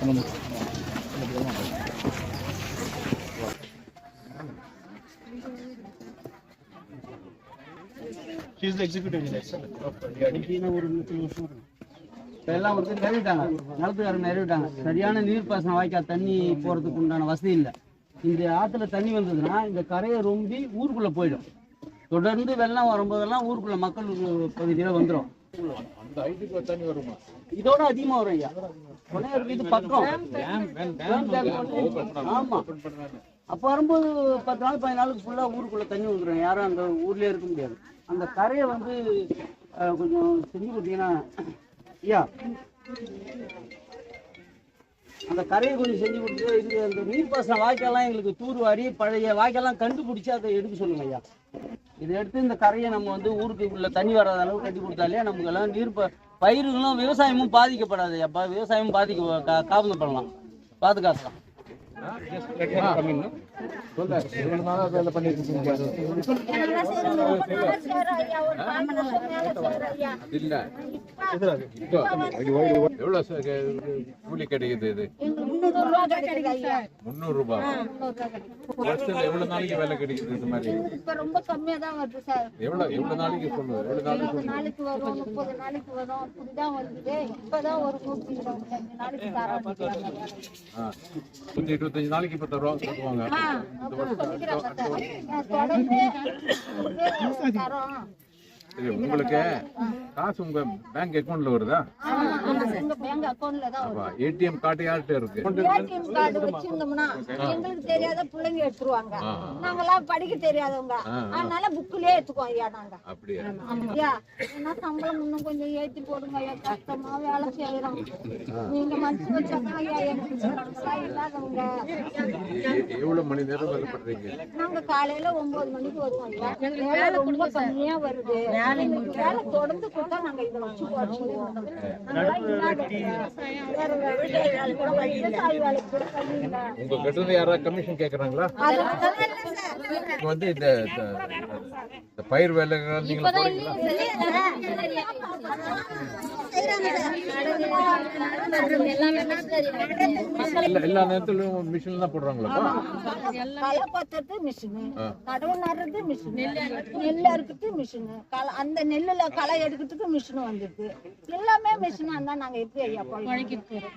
Vamos. ஒரு நூற்றி வருஷம் இருக்கும். இப்ப எல்லாம் வந்து நிறைவிட்டாங்க நிலத்துக்காரங்க நிறைவிட்டாங்க சரியான நீர்ப்பாசன வாய்க்கால் தண்ணி போறதுக்கு உண்டான வசதி இல்லை இந்த ஆத்துல தண்ணி வந்ததுன்னா இந்த கரையை ரொம்பி ஊருக்குள்ள போயிடும் தொடர்ந்து வெள்ளம் வரும்போதெல்லாம் ஊருக்குள்ள மக்கள் பகுதியில வந்துடும் இதோட அதிகமா வரும் ஐயா இது பக்கம் ஆமா அப்போ வரும்போது பத்து நாள் பதினாலு நாளுக்கு ஃபுல்லாக ஊருக்குள்ளே தண்ணி வந்துடும் யாரும் அந்த ஊர்லேயே இருக்க முடியாது. அந்த கரையை வந்து கொஞ்சம் செஞ்சு கொடுத்தீங்கன்னா ஐயா அந்த கரையை கொஞ்சம் செஞ்சு கொடுத்து இது அந்த நீர்ப்பாசன வாய்க்கெல்லாம் எங்களுக்கு தூர்வாரி பழைய வாய்க்கெல்லாம் கண்டுபிடிச்சி அதை எடுக்க சொல்லுங்க ஐயா. இதை எடுத்து இந்த கரையை நம்ம வந்து ஊருக்கு உள்ள தண்ணி வராத அளவு கட்டி கொடுத்தாலே நமக்கு எல்லாம் நீர் ப- பயிர்களும் விவசாயமும் பாதிக்கப்படாது அப்பா விவசாயமும் பாதிக்க கா- காப்பது பண்ணலாம். பாதுகாக்கலாம். இல்ல எவ்வளவு கூலி கிடைக்குது இது? முந்நூறு ரூபாய் வருஷத்துல எவ்வளவு நாளைக்கு வேலை கிடைக்குது இது மாதிரி? இப்ப ரொம்ப கம்மியா தான் வருது சார். எவ்வளவு எவ்வளவு நாளைக்கு சொல்லுங்க? எவ்வளவு நாளைக்கு இருபது நாளைக்கு வரும் முப்பது நாளைக்கு வரும். இப்படிதான் வருது. இப்பதான் ஒரு நூத்தி இருபத்தஞ்சு நாளைக்கு தர ஆரம்பிக்கிறாங்க ஆ. நூத்தி இருபத்தஞ்சு நாளைக்கு இப்ப தருவாங்க. தருவாங்க அப்படி சொல்லிக்கிறாங்க சார். தொடர்ந்து தரோம். உங்களுக்கு? காசு உங்க பேங்க் அக்கவுண்ட்ல வருதா? உங்க பேங்க் அக்கௌண்ட்ல தான் அப்ப ஏடிஎம் கார்டு யார்கிட்ட இருக்கு ஏடிஎம் கார்டு வச்சிருந்தோம்னா எங்களுக்கு தெரியாத பிள்ளைங்க எடுத்துருவாங்க. நாங்கெல்லாம் படிக்க தெரியாதவங்க. அதனால புக்லயே எடுத்துக்குவோம் ஐயா நாங்க. அப்படியா? என்ன சம்பளம் இன்னும் கொஞ்சம் ஏத்தி போடுங்க ஐயா. கஷ்டமா வேலை செய்யறோம். நீங்க மனசு வச்சாதான் ஐயா எங்களுக்கு நாங்கெல்லாம் இல்லாதவங்க. எவ்வளவு மணி நேரம் வேலை பண்றீங்க? நாங்க காலையில ஒன்பது மணிக்கு வருவோம் ஐயா. வேலை ரொம்ப கம்மியா வருது. வேலை தொடர்ந்து கொடுத்தா நாங்க இதை வச்சு வேலை. உங்க கிட்ட இருந்து யாராவது கமிஷன் கேக்குறாங்களா வந்து இந்த பயிர் வேலைகள் நீங்க எல்லா எல்லா நேரத்திலும் மிஷின் தான் போடுறாங்களா? களை கொத்துறது மிஷினு நடவு நடுறது மிஷினு நெல் அறுக்கிறது மிஷினு களை அந்த நெல்லுல களை எடுக்கிறதுக்கு மிஷின் வந்துருக்கு. எல்லாமே மிஷினா இருந்தா நாங்க எப்படி ஐயா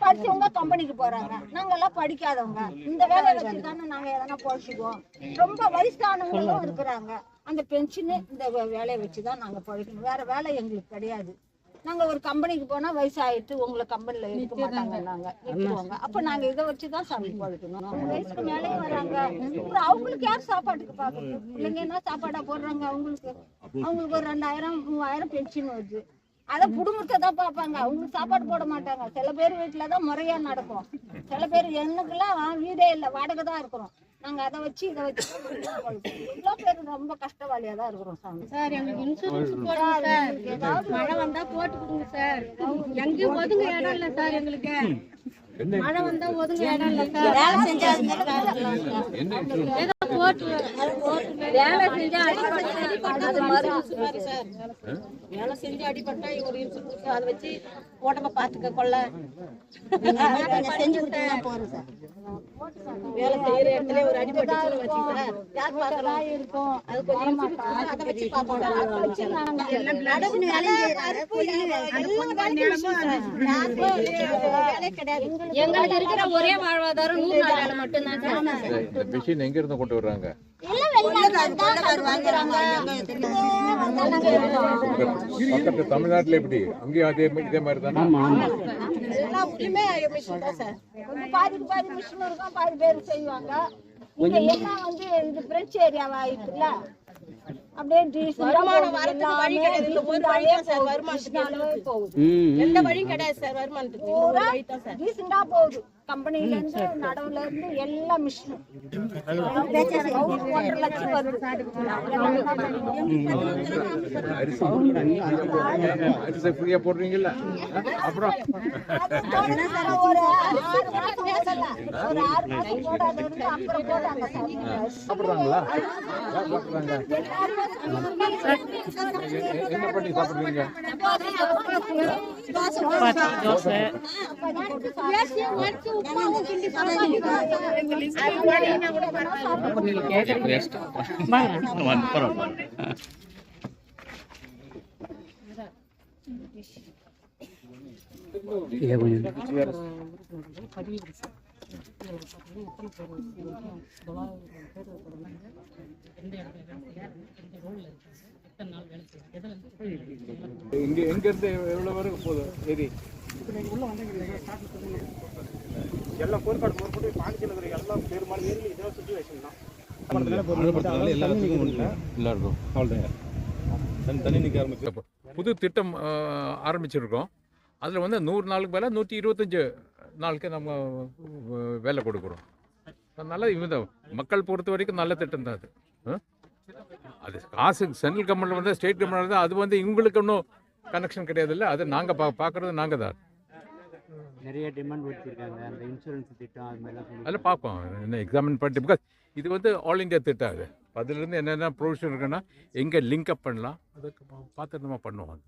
படிச்சவங்க கம்பெனிக்கு போறாங்க. நாங்க எல்லாம் படிக்காதவங்க. இந்த வேலையை வச்சு தானே நாங்க எதனா பொழைச்சிக்குவோம் ரொம்ப வயசானவங்களும் இருக்கிறாங்க. அந்த பென்ஷனு இந்த வேலையை வச்சு தான் நாங்க பழைக்கணும் வேற வேலை எங்களுக்கு கிடையாது. நாங்க ஒரு கம்பெனிக்கு போனா வயசாயிட்டு உங்களை கம்பெனில இருக்க மாட்டாங்க நாங்க எடுத்துருவாங்க அப்ப நாங்க இதை வச்சுதான் சாமி பழக்கணும் வயசுக்கு மேலே வராங்க. அப்புறம் அவங்களுக்கு யார் சாப்பாட்டுக்கு பாக்குறது பிள்ளைங்க என்ன சாப்பாடா போடுறாங்க அவங்களுக்கு? அவங்களுக்கு ஒரு ரெண்டாயிரம் மூவாயிரம் பென்ஷன் வருது. அத குடும்பத்தை தான் பார்ப்பாங்க. அவங்களுக்கு சாப்பாடு போட மாட்டாங்க. சில பேர் வீட்டுல தான் முறையா நடக்கும். சில பேர் எனக்குலாம் வீடே இல்லை வாடகை தான் இருக்கிறோம். நாங்க அதை வச்சு இதை வச்சு இவ்வளோ பேர் ரொம்ப கஷ்டவாளியா தான் இருக்கிறோம் சாமி. சார் எங்களுக்கு இன்சூரன்ஸ் போடுங்க சார் ஏதாவது மழை வந்தா போட்டு கொடுங்க சார். எங்கேயும் ஒதுங்க இடம் இல்ல சார் எங்களுக்கு. மழை வந்தா ஒதுங்க இடம் இல்ல சார். வேலை செஞ்சாங்க வேலை செஞ்சா அது மாதிரி சார் வேலை செஞ்சு அடிபட்டா ஒரு இன்சூரன்ஸ் அதை வச்சு உடம்ப பாத்துக்க கொள்ள செஞ்சு போறோம் சார் வேலை செய்யற இடத்துல ஒரு அடிபட்டு வச்சு சார் யார் இருக்கும் அது கொஞ்சம் அதை வச்சு எங்களுக்கு இருக்கிற ஒரே வாழ்வாதாரம் நூறு நாள் வேலை மட்டும்தான் சார். இந்த மிஷின் எங்க இருந்து கொண்டு வர்றாங்க பக்கத்து தமிழ்நாட்டுல எப்படி? அங்கேயும் அதே இதே மாதிரி தானே? பாதிக்கு பாதி மிஷின் இருக்கும் பாதி பேர் செய்வாங்க இங்க எல்லாம் வந்து இது பிரெஞ்சு ஏரியாவா இருக்குல்ல அப்படியே வருமானம் வரதுக்கு வழி கிடையாது. இந்த ஒரு வழி தான் சார் வருமானத்துக்கு. போகுது. எந்த வழியும் கிடையாது சார் வருமானத்துக்கு. ஒரு வழி தான் சார். போகுது. கம்பெனில இருந்து நடவுல இருந்து எல்லா மிஷினும் ஒன்றரை லட்சம் வருது அரிசி அரிசி ஃப்ரீயா போடுறீங்கல்ல அப்புறம் ஒரு ஆறு மாசம் போடல. ஒரு ஆறு மாசம் போடாத இருந்து அப்புறம் போட்டாங்க இங்கே எங்கேருந்து எவ்வளோ வரைக்கும் போதும். ஏரி எல்லா கோர்க்காடு போட்டு பாண்டிச்சேரியில் இருக்கிற எல்லா பெரும்பாலும் ஏரியில் இதெல்லாம் புது திட்டம் ஆரம்பிச்சிருக்கோம். அதில் வந்து நூறு நாளுக்கு மேலே நூற்றி இருபத்தஞ்சு நாளுக்கு நம்ம வேலை கொடுக்குறோம். அதனால் இவங்க மக்கள் பொறுத்த வரைக்கும் நல்ல திட்டம் தான் அது. அது காசு சென்ட்ரல் கவர்மெண்ட் வந்து ஸ்டேட் கவர்மெண்ட் வந்து அது வந்து இவங்களுக்கு இன்னும் கனெக்ஷன் கிடையாதுல்ல? அது நாங்கள் பா பார்க்குறது நாங்கள் தான். நிறைய டிமாண்ட் வச்சிருக்காங்க. அந்த இன்சூரன்ஸ் திட்டம் அது மாதிரிலாம் அதில் பார்ப்போம். என்ன எக்ஸாமின் பண்ணிட்டு பிகாஸ் இது வந்து ஆல் இந்தியா திட்டம் அது. அதுலேருந்து என்னென்ன ப்ரொவிஷன் இருக்குன்னா எங்கே லிங்க் அப் பண்ணலாம். அதுக்கு பார்த்துட்டு நம்ம பண்ணுவோம்?